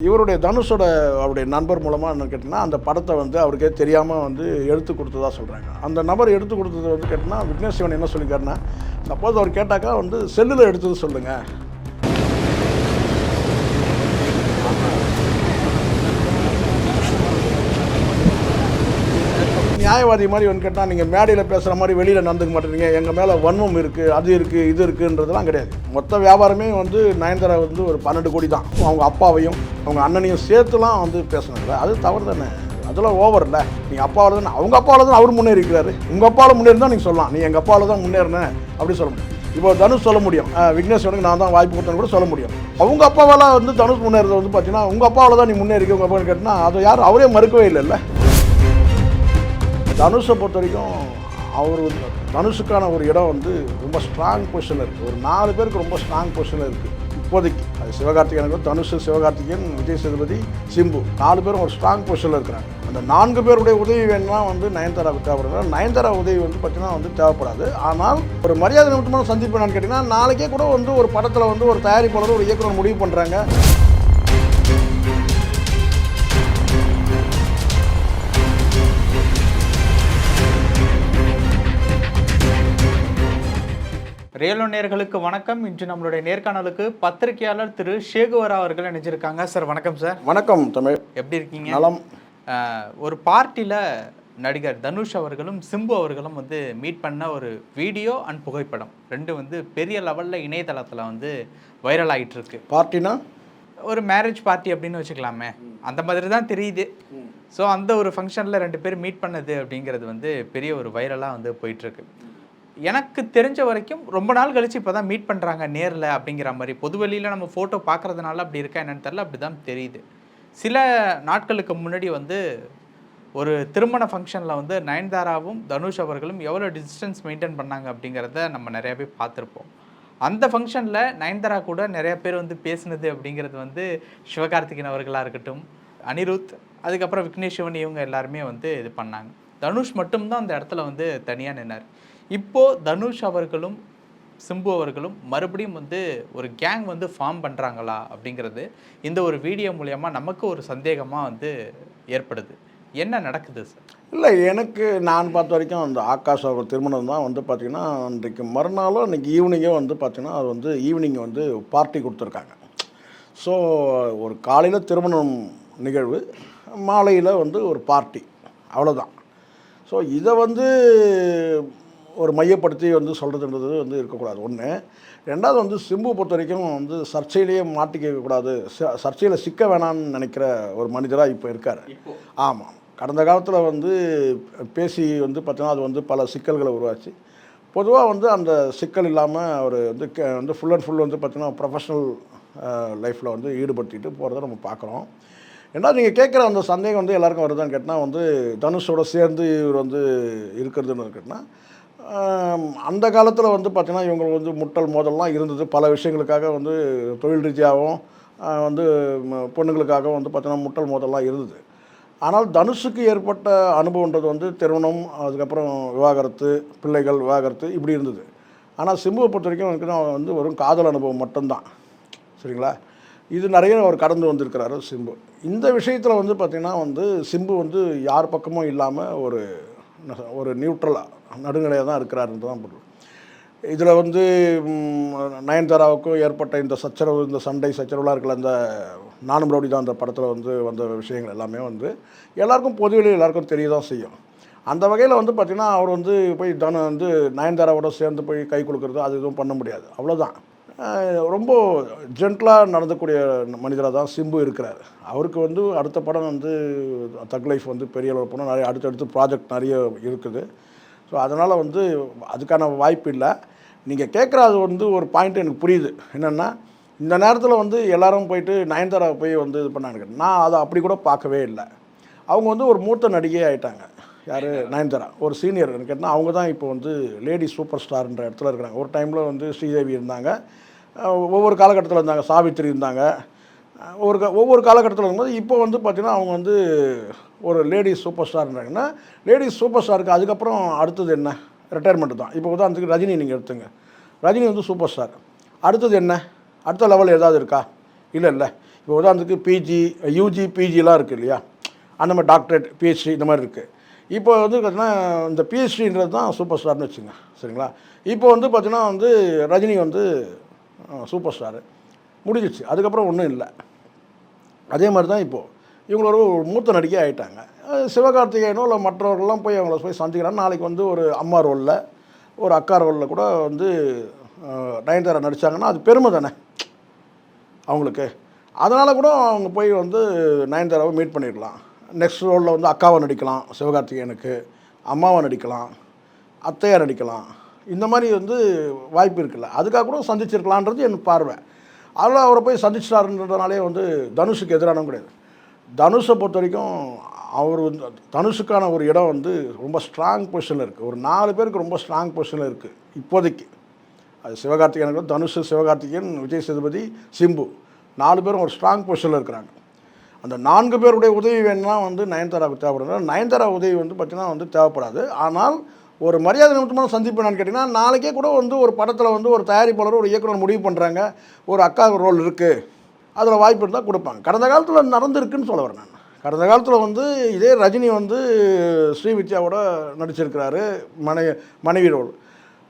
இவருடைய தனுஷோட அவருடைய நண்பர் மூலமாக என்ன கேட்டிங்கன்னா அந்த படத்தை வந்து அவருக்கே தெரியாமல் வந்து எடுத்து கொடுத்ததா சொல்கிறாங்க அந்த நபர் எடுத்து கொடுத்தது வந்து கேட்டிங்கன்னா விக்னேஷ் சிவன் என்ன சொல்லியிருக்காருன்னா சப்போஸ் அவர் கேட்டாக்கா வந்து செல்லில் எடுத்தது சொல்லுங்கள் நியாயவாதி மாதிரி வந்து கேட்டால் நீங்கள் மேடையில் பேசுகிற மாதிரி வெளியில் நடந்துக்க மாட்டேறீங்க. எங்கள் மேலே வன்மம் இருக்குது அது இருக்குது இது இருக்குன்றதுலாம் கிடையாது. மொத்த வியாபாரமே வந்து நயன்தாரா வந்து ஒரு பன்னெண்டு கோடி தான். அவங்க அப்பாவையும் அவங்க அண்ணனையும் சேர்த்துலாம் வந்து பேசுனாங்க அது தவறு தானே அதெல்லாம் ஓவர் இல்லை நீங்கள் அப்பாவில் தான்? அவங்க அப்பாவில் தான் அவர் முன்னேறி இருக்கிறாரு உங்கள் அப்பாவில் முன்னேறி நீங்கள் சொல்லலாம். நீ எங்கள் அப்பாவில் தான் முன்னேறினேன் அப்படி சொல்ல முடியும். இப்போ தனுஷ் சொல்ல முடியும். அஹ் விக்னேஸ்வரனுக்கு நான் தான் வாய்ப்பு கொடுத்தேன்னு கூட சொல்ல முடியும். அவங்க அப்பாவால் வந்து தனுஷ் முன்னேறது வந்து பார்த்தீங்கன்னா உங்கள் அப்பாவில் தான் நீ முன்னேறிக்க உங்கள் அப்பான்னு கேட்டால் அதை யாரும் அவரே மறுக்கவே இல்லைல்ல. தனுஷை பொறுத்த வரைக்கும் அவர் தனுஷுக்கான ஒரு இடம் வந்து ரொம்ப ஸ்ட்ராங் பொசிஷனில் இருக்குது ஒரு நாலு பேருக்கு ரொம்ப ஸ்ட்ராங் பொசிஷனில் இருக்குது இப்போதைக்கு அது சிவகார்த்திகேயனுக்கு தனுஷ் சிவகார்த்திகேயன் விஜய் சேதுபதி சிம்பு நாலு பேரும் ஒரு ஸ்ட்ராங் பொசிஷனில் இருக்கிறாங்க. அந்த நான்கு பேருடைய உதவி வேணும்னா வந்து நயன்தாராவுக்கு தேவைப்படுது. நயன்தாரா உதவி வந்து பார்த்தீங்கன்னா வந்து தேவைப்படாது. ஆனால் ஒரு மரியாதை நிமித்தமான சந்திப்பு என்னன்னு கேட்டிங்கன்னா நாளைக்கே கூட வந்து ஒரு படத்தில் வந்து ஒரு தயாரிப்பாளர் ஒரு இயக்குனர் முடிவு பண்ணுறாங்க ரியலோ நேர்களுக்கு வணக்கம். இன்று நம்மளுடைய நேர்காணலுக்கு பத்திரிகையாளர் திரு ஷேகுவரா அவர்கள் இணைஞ்சிருக்காங்க. சார் வணக்கம் சார். வணக்கம் தமிழ். எப்படி இருக்கீங்க? நலம். ஒரு பார்ட்டியில் நடிகர் தனுஷ் அவர்களும் சிம்பு அவர்களும் வந்து மீட் பண்ண ஒரு வீடியோ அண்ட் புகைப்படம். ரெண்டு வந்து பெரிய லெவலில் இணையதளத்தில் வந்து வைரல் ஆகிட்டு இருக்கு பார்ட்டினா? ஒரு மேரேஜ் பார்ட்டி அப்படின்னு வச்சுக்கலாமே. அந்த மாதிரி தான் தெரியுது. ஸோ அந்த ஒரு ஃபங்க்ஷனில் ரெண்டு பேர் மீட் பண்ணது அப்படிங்கிறது வந்து பெரிய ஒரு வைரலாக வந்து போயிட்டுருக்கு. எனக்கு தெரிஞ்ச வரைக்கும் ரொம்ப நாள் கழிச்சு இப்போ தான் மீட் பண்ணுறாங்க நேரில் அப்படிங்கிற மாதிரி. பொதுவெளியில் நம்ம ஃபோட்டோ பார்க்குறதுனால அப்படி இருக்கா என்னென்னு தெரில அப்படி தான் தெரியுது. சில நாட்களுக்கு முன்னாடி வந்து ஒரு திருமண ஃபங்க்ஷனில் வந்து நயன்தாராவும் தனுஷ் அவர்களும் எவ்வளோ டிஸ்டன்ஸ் மெயின்டைன் பண்ணாங்க அப்படிங்கிறத நம்ம நிறையாவே பார்த்துருப்போம். அந்த ஃபங்க்ஷனில் நயன்தாரா கூட நிறைய பேர் வந்து பேசுனது அப்படிங்கிறது வந்து சிவகார்த்திகேயன் அவர்களாக இருக்கட்டும் அனிருத் அதுக்கப்புறம் விக்னேஷ் சிவன் இவங்க எல்லாருமே வந்து இது பண்ணாங்க. தனுஷ் மட்டும்தான் அந்த இடத்துல வந்து தனியாக நின்னார். இப்போது தனுஷ் அவர்களும் சிம்பு அவர்களும் மறுபடியும் வந்து ஒரு கேங் வந்து ஃபார்ம் பண்ணுறாங்களா அப்படிங்கிறது இந்த ஒரு வீடியோ மூலயமா நமக்கு ஒரு சந்தேகமாக வந்து ஏற்படுது. என்ன நடக்குது சார் இல்லை எனக்கு நான் பார்த்த வரைக்கும் அந்த ஆகாஷ் அவர் திருமணம் தான் வந்து பார்த்திங்கன்னா அன்றைக்கு மறுநாளும் அன்றைக்கி ஈவினிங்கே வந்து பார்த்திங்கன்னா அது வந்து ஈவினிங் வந்து பார்ட்டி கொடுத்துருக்காங்க. ஸோ ஒரு காலையில் திருமணம் நிகழ்வு மாலையில் வந்து ஒரு பார்ட்டி அவ்வளோதான் ஸோ இதை வந்து ஒரு மையப்படுத்தி வந்து சொல்கிறதுன்றது வந்து இருக்கக்கூடாது. ஒன்று ரெண்டாவது வந்து சிம்பு பொறுத்த வரைக்கும் வந்து சர்ச்சையிலேயே மாட்டிக்கக்கூடாது சர்ச்சையில் சிக்க வேணாம்னு நினைக்கிற ஒரு மனிதராக இப்போ இருக்கார். ஆமாம் கடந்த காலத்தில் வந்து பேசி வந்து பார்த்தீங்கன்னா அது வந்து பல சிக்கல்களை உருவாச்சு. பொதுவாக வந்து அந்த சிக்கல் இல்லாமல் அவர் வந்து க- வந்து ஃபுல் அண்ட் ஃபுல் வந்து பார்த்தீங்கன்னா ப்ரொஃபஷனல் லைஃப்பில் வந்து ஈடுபடுத்திட்டு போகிறத நம்ம பார்க்குறோம் ரெண்டாவது நீங்கள் கேட்குற அந்த சந்தேகம் வந்து எல்லாருக்கும் வருதான்னு கேட்டால் வந்து தனுஷோட சேர்ந்து இவர் வந்து இருக்கிறதுன்னு கேட்டால் அந்த காலத்தில் வந்து பார்த்தீங்கன்னா இவங்க வந்து முட்டல் மோதல்லாம் இருந்தது. பல விஷயங்களுக்காக வந்து தொழில் ரீதியாகவும் வந்து பொண்ணுங்களுக்காகவும் வந்து பார்த்திங்கன்னா முட்டல் மோதல்லாம் இருந்தது. ஆனால் தனுஷுக்கு ஏற்பட்ட அனுபவன்றது வந்து திருமணம் அதுக்கப்புறம் விவாகரத்து பிள்ளைகள் விவாகரத்து இப்படி இருந்தது. ஆனால் சிம்புவை பொறுத்த வரைக்கும் எனக்கு தான் வந்து வெறும் காதல் அனுபவம் மட்டும்தான். சரிங்களா? இது நிறைய அவர் கடந்து வந்திருக்கிறாரு சிம்பு. இந்த விஷயத்தில் வந்து பார்த்திங்கன்னா வந்து சிம்பு வந்து யார் பக்கமும் இல்லாமல் ஒரு ஒரு நியூட்ரலாக நடுநிலையாக தான் இருக்கிறாருன்னு தான் பொருள். இதில் வந்து நயன்தாராவுக்கும் ஏற்பட்ட இந்த சச்சரவு இந்த சண்டை சச்சரவுலாம் இருக்கல அந்த நானும் ரவுடி தான் அந்த படத்தில் வந்து வந்த விஷயங்கள் எல்லாமே வந்து எல்லாருக்கும் பொதுவெளியில் எல்லாருக்கும் தெரிய தான் செய்யும். அந்த வகையில் வந்து பார்த்திங்கன்னா அவர் வந்து போய் தனு வந்து நயன்தாராவோட சேர்ந்து போய் கை கொடுக்குறது அது எதுவும் பண்ண முடியாது. அவ்வளோதான் ரொம்ப ஜென்டலாக நடந்தக்கூடிய மனிதராக தான் சிம்பு இருக்கிறார். அவருக்கு வந்து அடுத்த படம் வந்து தக் லைஃப் வந்து பெரிய அளவு படம் நிறைய அடுத்தடுத்து ப்ராஜெக்ட் நிறைய இருக்குது. ஸோ அதனால் வந்து அதுக்கான வாய்ப்பு இல்லை. நீங்கள் கேட்குற அது வந்து ஒரு பாயிண்ட் எனக்கு புரியுது. என்னென்னா இந்த நேரத்தில் வந்து எல்லாரும் போயிட்டு நயன்தாரா போய் வந்து இது பண்ணாங்க. நான் அதை அப்படி கூட பார்க்கவே இல்லை. அவங்க வந்து ஒரு மூத்த நடிகை ஆயிட்டாங்க. யார்? நயன்தாரா. ஒரு சீனியர் கேட்டால் அவங்க தான் இப்போ வந்து லேடி சூப்பர் ஸ்டார்ன்ற இடத்துல இருக்கிறாங்க. ஒரு டைமில் வந்து ஸ்ரீதேவி இருந்தாங்க. ஒவ்வொரு காலகட்டத்தில் இருந்தாங்க சாவித்திரி இருந்தாங்க. ஒரு க- ஒவ்வொரு காலகட்டத்தில் இருக்கும்போது இப்போ வந்து பார்த்திங்கன்னா அவங்க வந்து ஒரு லேடிஸ் சூப்பர் ஸ்டார்ன்றாங்கன்னா லேடிஸ் சூப்பர் ஸ்டாருக்கு அதுக்கப்புறம் அடுத்தது என்ன? ரிட்டையர்மெண்ட் தான். இப்போ உதாரணத்துக்கு ரஜினி நீங்கள் எடுத்துங்க. ரஜினி வந்து சூப்பர் ஸ்டார். அடுத்தது என்ன? அடுத்த லெவல் ஏதாவது இருக்கா? இல்லை இல்லை. இப்போ உதாரணத்துக்கு பிஜி யூஜி பிஜிலாம் இருக்குது இல்லையா? அந்த மாதிரி டாக்டரேட் பிஹெச்டி இந்த மாதிரி இருக்குது இப்போ வந்து பார்த்தீங்கன்னா இந்த பிஹெச்டின்றது தான் சூப்பர் ஸ்டார்னு வச்சுங்க. சரிங்களா? இப்போ வந்து பார்த்திங்கன்னா வந்து ரஜினி வந்து சூப்பர் ஸ்டாரு. முடிஞ்சிச்சு அதுக்கப்புறம் ஒன்றும் இல்லை. அதே மாதிரி தான் இப்போது இவங்க ஒரு மூத்த நடிகை ஆகிட்டாங்க சிவகார்த்திகேயனோ இல்லை மற்றவர்கள்லாம் போய் அவங்கள போய் சந்திக்கிறாங்க. நாளைக்கு வந்து ஒரு அம்மா ரோலில் ஒரு அக்கா ரோலில் கூட வந்து நயன்தாரா நடித்தாங்கன்னா அது பெருமை தானே? அவங்களுக்கு. அதனால் கூட அவங்க போய் வந்து நயன்தாராவை மீட் பண்ணிடலாம் நெக்ஸ்ட் ரோலில் வந்து அக்காவை நடிக்கலாம் சிவகார்த்திகேயனுக்கு. அம்மாவை நடிக்கலாம். அத்தையாக நடிக்கலாம். இந்த மாதிரி வந்து வாய்ப்பு இருக்குல்ல. அதுக்காக கூட சந்திச்சிருக்கலான்றது என் பார்வை. அதில் அவரை போய் சந்திச்சிட்டாருன்றதுனாலே வந்து தனுஷுக்கு எதிரானவும் கிடையாது. தனுஷை பொறுத்த வரைக்கும் அவர் வந்து தனுஷுக்கான ஒரு இடம் வந்து ரொம்ப ஸ்ட்ராங் பொசிஷனில் இருக்குது ஒரு நாலு பேருக்கு ரொம்ப ஸ்ட்ராங் பொசிஷனில் இருக்குது இப்போதைக்கு. அது சிவகார்த்திகேயனுக்கு தனுஷ் சிவகார்த்திகேயன் விஜய் சேதுபதி சிம்பு நாலு பேரும் ஒரு ஸ்ட்ராங் பொசிஷனில் இருக்கிறாங்க. அந்த நான்கு பேருடைய உதவி வேணும்னா வந்து நயன்தாராவுக்கு தேவைப்படுது. நயன்தாரா உதவி வந்து பார்த்திங்கன்னா வந்து தேவைப்படாது. ஆனால் ஒரு மரியாதை நிமித்தமான சந்திப்பு என்னன்னு கேட்டிங்கன்னா நாளைக்கே கூட வந்து ஒரு படத்தில் வந்து ஒரு தயாரிப்பாளர் ஒரு இயக்குனர் முடிவு பண்ணுறாங்க ஒரு அக்கா ரோல் இருக்குது அதில் வாய்ப்பு இருந்தால் கொடுப்பாங்க. கடந்த காலத்தில் நடந்திருக்குன்னு சொல்ல வரேன் நான். கடந்த காலத்தில் வந்து இதே ரஜினி வந்து ஸ்ரீவித்யாவோட நடிச்சிருக்கிறாரு. மனைவி மனைவி ரோல்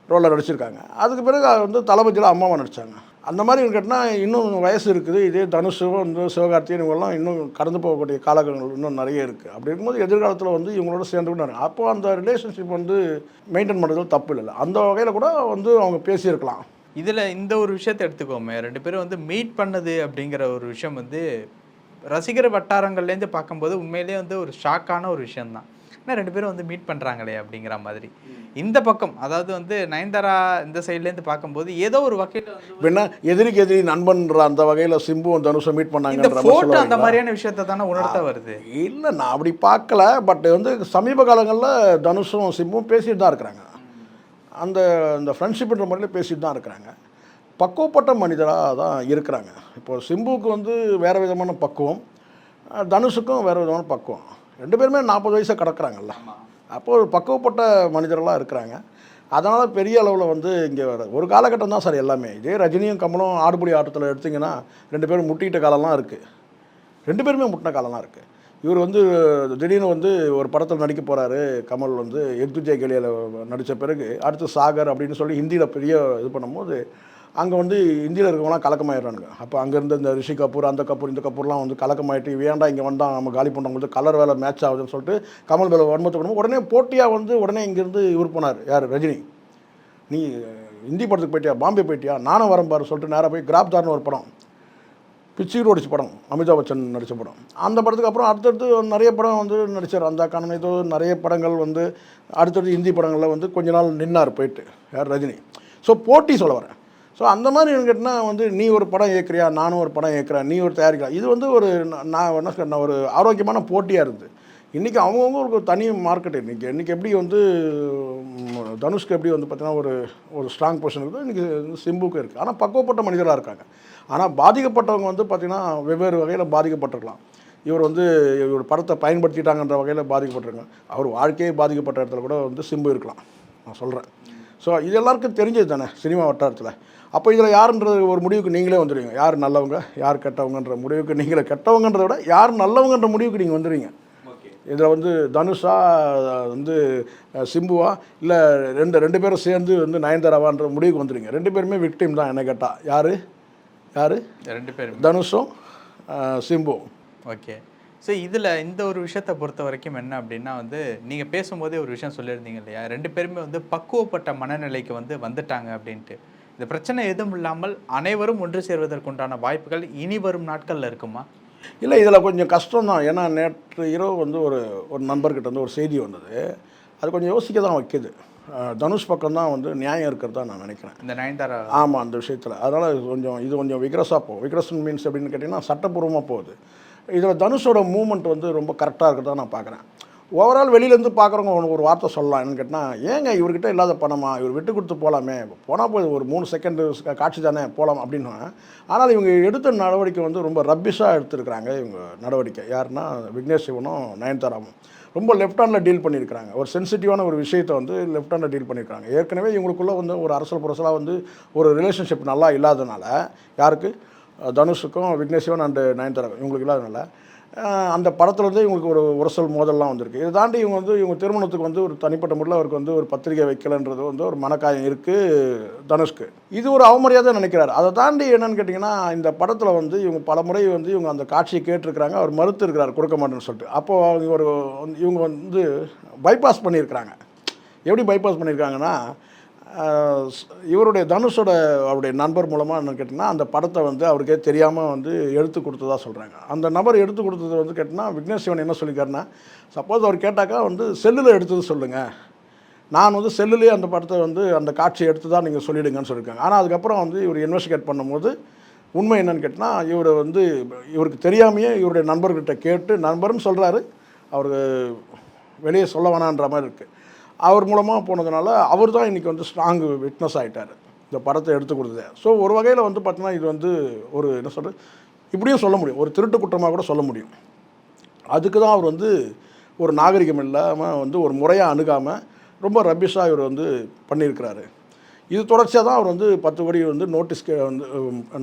ரோலில் நடிச்சிருக்காங்க. அதுக்கு பிறகு அது வந்து தளபதியில் அம்மாவை நடித்தாங்க அந்த மாதிரி கேட்டால் இன்னும் வயசு இருக்குது. இதே தனுஷு வந்து சிவகார்த்திகேயன் இவங்கெல்லாம் இன்னும் கடந்து போகக்கூடிய காலகட்டங்கள் இன்னும் நிறைய இருக்குது அப்படி இருக்கும்போது எதிர்காலத்தில் வந்து இவங்களோட சேர்ந்து அப்போது அந்த ரிலேஷன்ஷிப் வந்து மெயின்டைன் பண்ணுறதுல தப்பு இல்லை. அந்த வகையில் கூட வந்து அவங்க பேசியிருக்கலாம். இதில் இந்த ஒரு விஷயத்தை எடுத்துக்கோமே. ரெண்டு பேரும் வந்து மீட் பண்ணது அப்படிங்கிற ஒரு விஷயம் வந்து ரசிகர் வட்டாரங்கள்லேருந்து பார்க்கும்போது உண்மையிலேயே வந்து ஒரு ஷாக்கான ஒரு விஷயம்தான். ஏன்னா ரெண்டு பேரும் வந்து மீட் பண்ணுறாங்களே அப்படிங்கிற மாதிரி. இந்த பக்கம் அதாவது வந்து நயன்தாரா இந்த சைட்லேருந்து பார்க்கும்போது ஏதோ ஒரு வகையில் என்ன எதிரிக்கு எதிரி நண்பன்ற அந்த வகையில் சிம்புவும் தனுஷும் மீட் மாதிரி ஃபோட்டோ அந்த மாதிரியான விஷயத்தை தானே உணர்த்த வருது? இல்லை நான் அப்படி பார்க்கல பட் வந்து சமீப காலங்களில் தனுஷும் சிம்பும் பேசிட்டு தான் இருக்கிறாங்க. அந்த அந்த ஃப்ரெண்ட்ஷிப்ன்ற முறையில் பேசிட்டு தான் இருக்கிறாங்க. பக்குவப்பட்ட மனிதராக தான் இருக்கிறாங்க. இப்போ சிம்புவுக்கு வந்து வேறு விதமான பக்குவம் தனுஷுக்கும் வேறு விதமான பக்குவம். ரெண்டு பேருமே நாற்பது வயசை கடக்குறாங்கல்ல. அப்போ ஒரு பக்குவப்பட்ட மனிதர்களாக இருக்கிறாங்க. அதனால் பெரிய அளவில் வந்து இங்கே ஒரு காலகட்டம் தான் சார் எல்லாமே. இதே ரஜினியும் கமலும் ஆடுபுலி ஆட்டத்தில் எடுத்திங்கன்னா ரெண்டு பேரும் முட்டிக்கிட்ட காலம்லாம் இருக்குது ரெண்டு பேருமே முட்டின காலம்லாம் இருக்குது இவர் வந்து திடீர்னு வந்து ஒரு படத்தில் நடிக்க போகிறாரு கமல் வந்து எக்துஜே கலியில் நடித்த பிறகு அடுத்து சாகர் அப்படின்னு சொல்லி ஹிந்தியில் பெரிய இது பண்ணும்போது அங்கே வந்து ஹிந்தியில் இருக்கவங்களாம் கலக்கமாயிடுறானுங்க. அப்போ அங்கேருந்து இந்த ரிஷி கபூர் அந்த கபூர் இந்த கபூர்லாம் வந்து கலக்கமாயிட்டு வேண்டாம் இங்கே வந்தால் நம்ம காலி பண்ணுறவங்களுக்கு கலர் வேலை மேட்ச் ஆகுதுன்னு சொல்லிட்டு கமல் வேலை வன்மத்தை பண்ணும்போது உடனே போட்டியாக வந்து உடனே இங்கேருந்து இவர் போனார். யார்? ரஜினி. நீ இந்தி படத்துக்கு போயிட்டியா? பாம்பே போயிட்டியா? நானும் வரேன் பாரு சொல்லிட்டு நேராக போய் கிராப்தார்னு ஒரு படம். பிச்சிர் ஓடிச்சு படம். அமிதாப் பச்சன் நடித்த படம். அந்த படத்துக்கு அப்புறம் அடுத்தடுத்து நிறைய படம் வந்து நடித்தார் அந்த காரணம் ஏதோ நிறைய படங்கள் வந்து அடுத்தடுத்து ஹிந்தி படங்களில் வந்து கொஞ்ச நாள் நின்னார் போயிட்டு. யார்? ரஜினி. ஸோ போட்டி சொல்ல வரேன். ஸோ அந்த மாதிரி எனக்கு கேட்டால் வந்து நீ ஒரு படம் இயக்குறியா? நானும் ஒரு படம் இயக்குறேன். நீ ஒரு தயாரிக்கிறா இது வந்து ஒரு நான் என்ன சொல்றேன், ஒரு ஆரோக்கியமான போட்டியாக இருக்குது இன்றைக்கி அவங்கவுங்க ஒரு தனி மார்க்கெட் இன்றைக்கி இன்றைக்கி எப்படி வந்து தனுஷ்க்கு எப்படி வந்து பார்த்தீங்கன்னா ஒரு ஒரு ஸ்ட்ராங் பொசிஷன் இருக்குது இன்றைக்கி சிம்புக்கு இருக்குது ஆனால் பக்குவப்பட்ட மனிதராக இருக்காங்க. ஆனால் பாதிக்கப்பட்டவங்க வந்து பார்த்திங்கன்னா வெவ்வேறு வகையில் பாதிக்கப்பட்டிருக்கலாம். இவர் வந்து இவர் படத்தை பயன்படுத்திட்டாங்கன்ற வகையில் பாதிக்கப்பட்டிருக்காங்க அவர் வாழ்க்கையே பாதிக்கப்பட்ட இடத்துல கூட வந்து சிம்பு இருக்கலாம். நான் சொல்கிறேன் ஸோ இது எல்லாருக்கும் தெரிஞ்சது தானே சினிமா வட்டாரத்தில். அப்போ இதில் யாருன்ற ஒரு முடிவுக்கு நீங்களே வந்துடுவீங்க. யார் நல்லவங்க யார் கெட்டவங்கன்ற முடிவுக்கு நீங்களே கெட்டவங்கன்றத விட யார் நல்லவங்கன்ற முடிவுக்கு நீங்கள் வந்துடுவீங்க. இதில் வந்து தனுஷா வந்து சிம்புவா இல்லை ரெண்டு ரெண்டு பேரும் சேர்ந்து வந்து நயன்தாராவான்ற முடிவுக்கு வந்துடுங்க ரெண்டு பேருமே விக்டிம் தான் என்ன கேட்டால் யார்? யார்? ரெண்டு பேரும். தனுஷும் சிம்புவும். ஓகே. ஸோ இதில் இந்த ஒரு விஷயத்தை பொறுத்த வரைக்கும் என்ன அப்படின்னா வந்து நீங்கள் பேசும்போதே ஒரு விஷயம் சொல்லியிருந்தீங்க இல்லையா? ரெண்டு பேருமே வந்து பக்குவப்பட்ட மனநிலைக்கு வந்து வந்துட்டாங்க அப்படின்ட்டு. இந்த பிரச்சனை எதுவும் இல்லாமல் அனைவரும் ஒன்று சேர்வதற்குண்டான வாய்ப்புகள் இனி வரும் நாட்களில் இருக்குமா? இல்லை இதில் கொஞ்சம் கஷ்டம் தான் ஏன்னா நேற்று இரவு வந்து ஒரு ஒரு நண்பர்கிட்ட வந்து ஒரு செய்தி வந்தது. அது கொஞ்சம் யோசிக்க தான் வைக்குது. தனுஷ் பக்கம் தான் வந்து நியாயம் இருக்கிறதா நான் நினைக்கிறேன். இந்த நயன்தாரா? ஆமாம் அந்த விஷயத்தில். அதனால் கொஞ்சம் இது கொஞ்சம் விக்ரஸாக போகும் விக்ரஸன் மீன்ஸ் எப்படின்னு கேட்டிங்கன்னா சட்டப்பூர்வமாக போகுது. இதில் தனுஷோட மூமெண்ட் வந்து ரொம்ப கரெக்டாக இருக்கிறதா நான் பார்க்குறேன் ஓவரால் வெளியிலேருந்து பார்க்குறவங்க ஒன்று ஒரு வார்த்தை சொல்லலாம். என்னன்னு கேட்டால் ஏங்க இவர்கிட்ட இல்லாத பணமா? இவர் விட்டு கொடுத்து போகலாமே போனால் போய் ஒரு மூணு செகண்டு காட்சி தானே போகலாம் அப்படின்னு ஆனால் இவங்க எடுத்த நடவடிக்கை வந்து ரொம்ப ரப்பிஷாக எடுத்திருக்கிறாங்க இவங்க நடவடிக்கை. யாருன்னா விக்னேஷ் சிவனும் நயன்தாராவும். ரொம்ப லெஃப்ட் ஹேண்டில் டீல் பண்ணியிருக்கிறாங்க. ஒரு சென்சிட்டிவான ஒரு விஷயத்தை வந்து லெஃப்ட் ஹேண்டில் டீல் பண்ணியிருக்காங்க ஏற்கனவே இவங்களுக்குள்ளே வந்து ஒரு அரசல் புரசலாக வந்து ஒரு ரிலேஷன்ஷிப் நல்லா இல்லாதனால யாருக்கு? தனுஷுக்கும் விக்னேஷ்வன் அண்டு நயன்தாரா இவங்களுக்கு இல்லாதனால. அந்த படத்துலேருந்து இவங்களுக்கு ஒரு உரசல் மோதல்லாம் வந்திருக்கு. இதை தாண்டி இவங்க வந்து இவங்க திருமணத்துக்கு வந்து ஒரு தனிப்பட்ட முறையில் அவருக்கு வந்து ஒரு பத்திரிகை வைக்கலன்றது வந்து ஒரு மனக்காயம் இருக்குது தனுஷ்க்கு. இது ஒரு அவமரியாதை நினைக்கிறார். அதை தாண்டி என்னன்னு கேட்டிங்கன்னா இந்த படத்தில் வந்து இவங்க பல முறை வந்து இவங்க அந்த காட்சியை கேட்டிருக்கிறாங்க. அவர் மறுத்து இருக்கிறார் கொடுக்க மாட்டேன்னு சொல்லிட்டு. அப்போது அவங்க ஒரு இவங்க வந்து பைபாஸ் பண்ணியிருக்கிறாங்க. எப்படி பைபாஸ் பண்ணியிருக்காங்கன்னா இவருடைய தனுஷோட அவருடைய நண்பர் மூலமாக என்ன கேட்டிங்கன்னா அந்த படத்தை வந்து அவருக்கே தெரியாமல் வந்து எடுத்து கொடுத்ததாக சொல்கிறாங்க அந்த நபர் எடுத்து கொடுத்தது வந்து கேட்டிங்கன்னா விக்னேஷ் சிவன் என்ன சொல்லியிருக்காருன்னா சப்போஸ் அவர் கேட்டாக்கா வந்து செல்லில் எடுத்தது சொல்லுங்கள் நான் வந்து செல்லுலேயே அந்த படத்தை வந்து அந்த காட்சியை எடுத்து தான் நீங்கள் சொல்லிவிடுங்கன்னு சொல்லியிருக்காங்க. ஆனால் அதுக்கப்புறம் வந்து இவர் இன்வெஸ்டிகேட் பண்ணும்போது உண்மை என்னன்னு கேட்டால் இவர் வந்து இவருக்கு தெரியாமையே இவருடைய நண்பர்கிட்ட கேட்டு நண்பர்னு சொல்கிறாரு அவருக்கு வெளியே சொல்ல வேணான்ற மாதிரி இருக்குது அவர் மூலமாக போனதுனால அவர் தான் இன்றைக்கி வந்து ஸ்ட்ராங் விட்னஸ் ஆகிட்டார் இந்த படத்தை எடுத்து கொடுத்தது. ஸோ ஒரு வகையில் வந்து பார்த்தீங்கன்னா இது வந்து ஒரு என்ன சொல்கிறது இப்படியும் சொல்ல முடியும். ஒரு திருட்டு குற்றமாக கூட சொல்ல முடியும். அதுக்கு தான் அவர் வந்து ஒரு நாகரிகம் இல்லாமல் வந்து ஒரு முறையாக அணுகாமல் ரொம்ப ரபிஷாக இவர் வந்து பண்ணியிருக்கிறாரு. இது தொடர்ச்சியாக தான் அவர் வந்து பத்து கோடி வந்து நோட்டீஸ் கே வந்து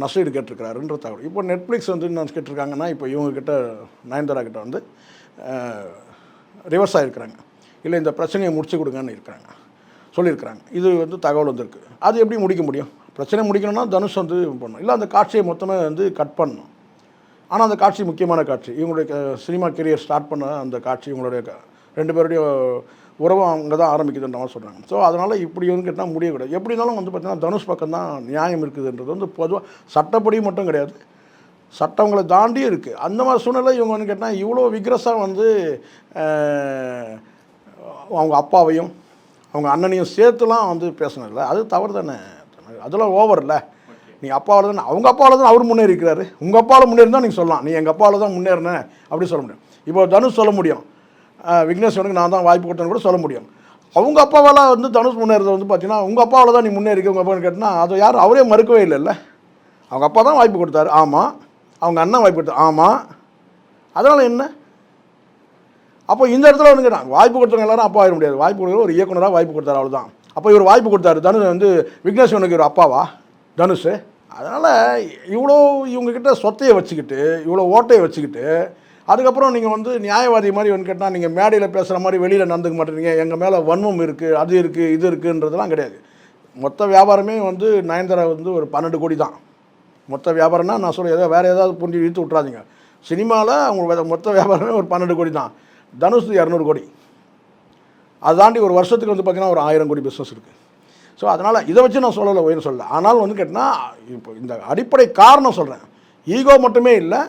நஷ்டீடு கேட்டிருக்கிறாருன்ற தகவல். இப்போ நெட்ஃப்ளிக்ஸ் வந்து என்ன கேட்டிருக்காங்கன்னா இப்போ இவங்கக்கிட்ட நயன்தாரா கிட்ட வந்து ரிவர்ஸ் ஆகிருக்கிறாங்க இல்லை இந்த பிரச்சனையை முடிச்சு கொடுங்கன்னு இருக்கிறாங்க. சொல்லியிருக்கிறாங்க. இது வந்து தகவல் வந்திருக்கு. அது எப்படி முடிக்க முடியும்? பிரச்சனை முடிக்கணும்னா தனுஷ் வந்து பண்ணணும். இல்லை அந்த காட்சியை மொத்தமே வந்து கட் பண்ணணும். ஆனால் அந்த காட்சி முக்கியமான காட்சி. இவங்களுடைய சினிமா கெரியர் ஸ்டார்ட் பண்ண அந்த காட்சி இவங்களுடைய ரெண்டு பேருடைய உறவு அங்கே தான் ஆரம்பிக்குதுன்ற மாதிரி சொல்கிறாங்க ஸோ அதனால் இப்படி வந்து கேட்டால் முடியக்கூடாது. எப்படி இருந்தாலும் வந்து பார்த்தீங்கன்னா தனுஷ் பக்கம் தான் நியாயம் இருக்குதுன்றது வந்து பொதுவாக சட்டப்படி மட்டும் கிடையாது. சட்டங்களை தாண்டியும் இருக்குது அந்த மாதிரி சூழ்நிலை இவங்க வந்து கேட்டால் இவ்வளோ விக்ரஸாக வந்து அவங்க அப்பாவையும் அவங்க அண்ணனையும் சேர்த்துலாம் வந்து பேசினதில்ல அது தவறு தானே அதெல்லாம் ஓவர்ல நீ அப்பாவில் தான். அவங்க அப்பாவில் தான் அவர் முன்னேறி இருக்கிறாரு உங்கள் அப்பாவில் முன்னேறி தான் நீங்கள் சொல்லலாம். நீ எங்கள் அப்பாவில் தான் முன்னேறினேன் அப்படி சொல்ல முடியும். இப்போ தனுஷ் சொல்ல முடியும். அஹ், விக்னேஸ்வரனுக்கு நான் தான் வாய்ப்பு கொடுத்தேன்னு கூட சொல்ல முடியும். அவங்க அப்பாவால் வந்து தனுஷ் முன்னேறது வந்து பார்த்தீங்கன்னா உங்கள் அப்பாவில் தான் நீ முன்னேறிக்க உங்கள் அப்பான்னு கேட்டினா அதை யாரும் அவரே மறுக்கவே இல்லைல்ல. அவங்க அப்பா தான் வாய்ப்பு கொடுத்தாரு. ஆமாம் அவங்க அண்ணன் வாய்ப்பு கொடுத்தாரு. ஆமாம் அதனால் என்ன? அப்போ இந்த இடத்துல வந்து கேட்டாங்க வாய்ப்பு கொடுத்தவங்க எல்லாரும் அப்பா ஆயிட முடியாது. வாய்ப்பு கொடுக்குற ஒரு இயக்குனராக வாய்ப்பு கொடுத்தாரு அவ்வளோதான் அப்போ இவர் வாய்ப்பு கொடுத்தாரு. தனுஷ் வந்து விக்னேஸ்வனுக்கு இவர் அப்பாவா? தனுஷ். அதனால் இவ்வளோ இவங்கக்கிட்ட சொத்தையை வச்சுக்கிட்டு இவ்வளோ ஓட்டையை வச்சுக்கிட்டு அதுக்கப்புறம் நீங்கள் வந்து நியாயவாதி மாதிரி வந்து கேட்டால் நீங்கள் மேடையில் பேசுகிற மாதிரி வெளியில் நடந்துக்க மாட்டேறீங்க. எங்கள் மேலே வன்மம் இருக்குது அது இருக்குது இது இருக்குன்றதெல்லாம் கிடையாது. மொத்த வியாபாரமே வந்து நயன்தாரா வந்து ஒரு பன்னெண்டு கோடி தான். மொத்த வியாபாரம்னா நான் சொல்ல ஏதோ வேறு ஏதாவது புரிஞ்சு இழுத்து விட்றாதீங்க சினிமாவில் அவங்க மொத்த வியாபாரமே ஒரு பன்னெண்டு கோடி தான். தனுஷ் இரநூறு கோடி. அதை தாண்டி ஒரு வருஷத்துக்கு வந்து பார்த்திங்கன்னா ஒரு ஆயிரம் கோடி பிஸ்னஸ் இருக்குது ஸோ அதனால் இதை வச்சு நான் சொல்லலை ஒயின்னு சொல்லலை. ஆனால் வந்து கேட்டால் இப்போ இந்த அடிப்படை காரணம் சொல்கிறேன் ஈகோ மட்டுமே இல்லை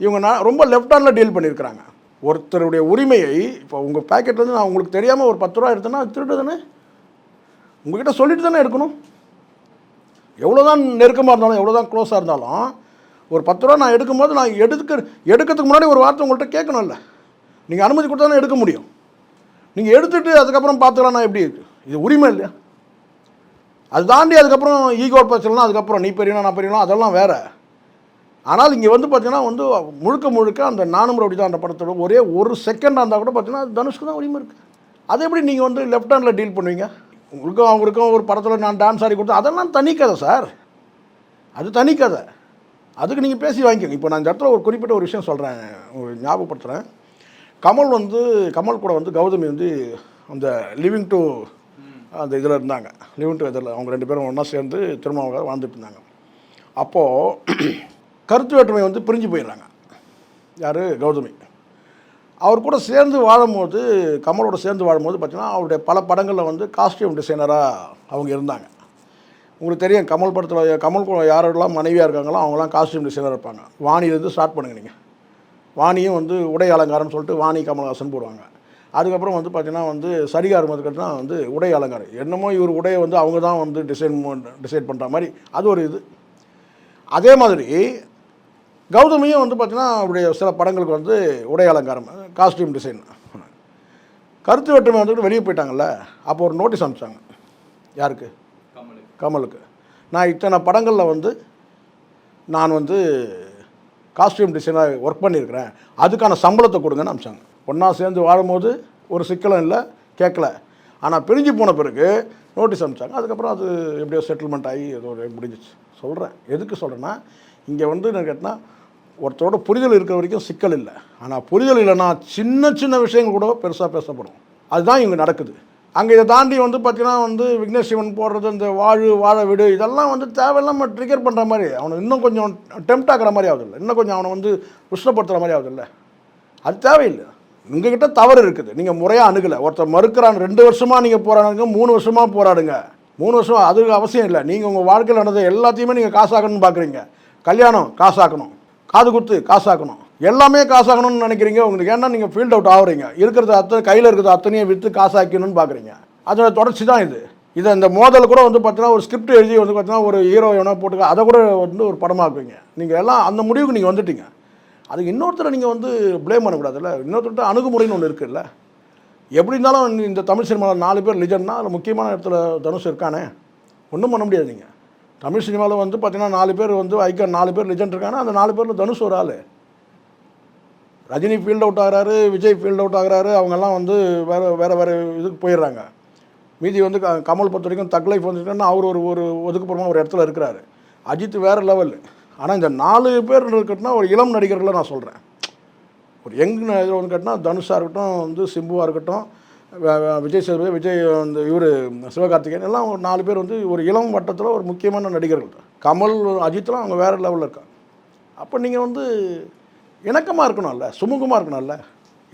இவங்க நான் ரொம்ப லெஃப்ட் ஹேண்டில் டீல் பண்ணியிருக்கிறாங்க ஒருத்தருடைய உரிமையை இப்போ உங்கள் பேக்கெட்லேருந்து நான் உங்களுக்கு தெரியாமல் ஒரு பத்து ரூபா எடுத்தேன்னா திருட்டு தானே? உங்ககிட்ட சொல்லிட்டு தானே எடுக்கணும்? எவ்வளோ தான் நெருக்கமாக இருந்தாலும் எவ்வளோ தான் க்ளோஸாக இருந்தாலும் ஒரு பத்து ரூபா நான் எடுக்கும்போது நான் எடுக்க எடுக்கிறதுக்கு முன்னாடி ஒரு வார்த்தை உங்கள்கிட்ட கேட்கணும்ல. நீங்கள் அனுமதி கொடுத்தா எடுக்க முடியும். நீங்கள் எடுத்துட்டு அதுக்கப்புறம் பார்த்துக்கலாம் எப்படி இருக்குது இது உரிமை இல்லையா? அது தாண்டி அதுக்கப்புறம் ஈகோ பிரச்சனைலாம் அதுக்கப்புறம் நீ பெரியனா நான் பெரியனா அதெல்லாம் வேறு. ஆனால் இங்கே வந்து பார்த்தீங்கன்னா வந்து முழுக்க முழுக்க அந்த நானும் ரவுடி தான் அந்த படத்தோட ஒரே ஒரு செகண்டாக இருந்தால் கூட பார்த்தீங்கன்னா தனுஷ்க்கு தான் உரிமை இருக்குது அது எப்படி நீங்கள் வந்து லெஃப்ட் ஹேண்டில் டீல் பண்ணுவீங்க? உங்களுக்கும் அவங்களுக்கும் ஒரு படத்தில் நான் டான்ஸ் ஆடி கொடுத்தேன். அதெல்லாம் தனி கதை சார். அது தனி கதை. அதுக்கு நீங்கள் பேசி வாங்கிக்கோங்க. இப்போ நான் இந்த இடத்துல ஒரு குறிப்பிட்ட ஒரு விஷயம் சொல்கிறேன் உங்களுக்கு ஞாபகப்படுத்துகிறேன் கமல் வந்து கமல் கூட வந்து கௌதமி வந்து அந்த லிவிங் டு அந்த இதில் இருந்தாங்க. லிவிங் டு இதில் அவங்க ரெண்டு பேரும் ஒன்றா சேர்ந்து திருமணமாக வாழ்ந்துட்டு இருந்தாங்க. அப்போது கருத்து வேற்றுமை வந்து பிரிஞ்சு போயிடுறாங்க. யார்? கௌதமி. அவர் கூட சேர்ந்து வாழும்போது கமலோட சேர்ந்து வாழும்போது பார்த்திங்கன்னா அவருடைய பல படங்களில் வந்து காஸ்டியூம் டிசைனராக அவங்க இருந்தாங்க. உங்களுக்கு தெரியும் கமல் படத்தில் கமல் யாரெல்லாம் மனைவியாக இருக்காங்களோ அவங்களாம் காஸ்டியூம் டிசைனர் இருப்பாங்க. வாணியிலேருந்து ஸ்டார்ட் பண்ணுங்க நீங்கள் வாணியும் வந்து உடை அலங்காரம்னு சொல்லிட்டு வாணி கமல்ஹாசன் போடுவாங்க. அதுக்கப்புறம் வந்து பார்த்தீங்கன்னா வந்து சரிகாரம் அதுக்கப்புறம் வந்து உடை அலங்காரம். என்னமோ இவர் உடையை வந்து அவங்க தான் வந்து டிசைன் டிசைட் பண்ணுற மாதிரி அது ஒரு இது. அதே மாதிரி கௌதமியும் வந்து பார்த்தீங்கன்னா அவருடைய சில படங்களுக்கு வந்து உடை அலங்காரம் காஸ்டியூம் டிசைன் கருத்து வேற்றுமை வந்துட்டு வெளியே போயிட்டாங்கல்ல அப்போ ஒரு நோட்டீஸ் அனுப்பிச்சாங்க. யாருக்கு? கமலுக்கு. நான் இத்தனை படங்களில் வந்து நான் வந்து காஸ்டியூம் டிசைனாக ஒர்க் பண்ணியிருக்கிறேன். அதுக்கான சம்பளத்தை கொடுங்கன்னு அனுப்பிச்சாங்க ஒன்றா சேர்ந்து வாழும்போது ஒரு சிக்கலும் இல்லை கேட்கல ஆனால் பிரிஞ்சு போன பிறகு நோட்டீஸ் அனுப்பிச்சாங்க அதுக்கப்புறம் அது எப்படியோ செட்டில்மெண்ட் ஆகி ஏதோ ஒரு முடிஞ்சிச்சு. சொல்கிறேன் எதுக்கு சொல்கிறேன்னா இங்கே வந்து என்ன கேட்டால் ஒருத்தரோட புரிதல் இருக்கிற வரைக்கும் சிக்கல் இல்லை. ஆனால் புரிதல் இல்லைன்னா சின்ன சின்ன விஷயங்கள் கூட பெருசாக பேசப்படும். அதுதான் இங்கே நடக்குது. அங்கே இதை தாண்டி வந்து பார்த்தீங்கன்னா வந்து விக்னேஷ் சிவன் போடுறது இந்த வாழு வாழ விடு இதெல்லாம் வந்து தேவையில்லாமல் ட்ரிகர் பண்ணுற மாதிரி அவனை இன்னும் கொஞ்சம் டெம்ட் ஆகிற மாதிரி ஆகுதில்ல இன்னும் கொஞ்சம் அவனை வந்து உஷ்ணப்படுத்துகிற மாதிரி ஆகுதுல்ல அது தேவையில்லை. உங்ககிட்ட தவறு இருக்குது. நீங்கள் முறையாக அணுகலை. ஒருத்தர் மறுக்கிறான் ரெண்டு வருஷமாக நீங்கள் போராடுங்க மூணு வருஷமாக போராடுங்க. மூணு வருஷம் அது அவசியம் இல்லை. நீங்கள் உங்கள் வாழ்க்கையில் நடந்த எல்லாத்தையுமே நீங்கள் காசாக்கணும்னு பார்க்குறீங்க கல்யாணம் காசாக்கணும். காது குத்து காசாக்கணும். எல்லாமே காசாகணும்னு நினைக்கிறீங்க? உங்களுக்கு ஏன்னா நீங்கள் ஃபீல்ட் அவுட் ஆகுறீங்க. இருக்கிறது அத்தனை கையில் இருக்கிறது அத்தனையை விற்று காசாக்கணும்னு பார்க்குறீங்க அதோட தொடர்ச்சி தான் இது. இதை இந்த மோதல் கூட வந்து பார்த்தீங்கன்னா ஒரு ஸ்கிரிப்ட் எழுதி வந்து பார்த்தீங்கன்னா ஒரு ஹீரோ எவனோ போட்டுக்க அதை கூட வந்து ஒரு படமாக்குவீங்க நீங்கள் எல்லாம் அந்த முடிவுக்கு நீங்கள் வந்துட்டீங்க. அதுக்கு இன்னொருத்தரை நீங்கள் வந்து ப்ளேம் பண்ணக்கூடாதுல்ல. இன்னொருத்தர்கிட்ட அணுகுமுறைன்னு ஒன்று இருக்குல்ல. எப்படி இருந்தாலும் இந்த தமிழ் சினிமாவில் நாலு பேர் லிஜன்னா அதில் முக்கியமான இடத்துல தனுஷ் இருக்கானே. ஒன்றும் பண்ண முடியாது நீங்கள் தமிழ் சினிமாவில் வந்து பார்த்தீங்கன்னா நாலு பேர் வந்து ஐக்கன் நாலு பேர் லிஜெண்ட் இருக்காங்க அந்த நாலு பேரில் தனுஷ் ஒரு ஆள். ரஜினி ஃபீல்ட் அவுட் ஆகிறாரு விஜய் ஃபீல்ட் அவுட் ஆகுறாரு அவங்கெல்லாம் வந்து வேறு வேறு வேறு இதுக்கு போயிடுறாங்க. மீதி வந்து க- கமல் பொறுத்த வரைக்கும் தக் லைஃப் வந்துட்டுன்னா அவர் ஒரு ஒரு ஒதுக்குப்புறமா ஒரு இடத்துல இருக்கிறாரு. அஜித் வேறு லெவல் ஆனால் இந்த நாலு பேர் இருக்கட்டும்னா ஒரு இளம் நடிகர்களை நான் சொல்கிறேன் ஒரு யங் இதில் வந்து கேட்டினா தனுஷாக இருக்கட்டும் வந்து சிம்புவாக இருக்கட்டும் விஜய் சேதுபதி விஜய் அந்த இவர் சிவகார்த்திகேயன் எல்லாம் ஒரு நாலு பேர் வந்து ஒரு இளம் வட்டத்தில் ஒரு முக்கியமான நடிகர்கள். கமல் அஜித்லாம் அவங்க வேறு லெவலில் இருக்காங்க. அப்போ நீங்கள் வந்து இணக்கமாக இருக்கணும்ல சுமூகமாக இருக்கணும்ல.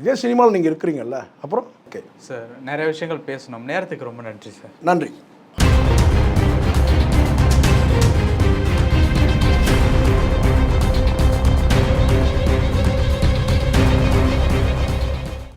இதே சினிமாவில் நீங்கள் இருக்கிறீங்கல்ல. அப்புறம் ஓகே சார் நிறைய விஷயங்கள் பேசணும். நேரத்துக்கு ரொம்ப நன்றி சார் நன்றி.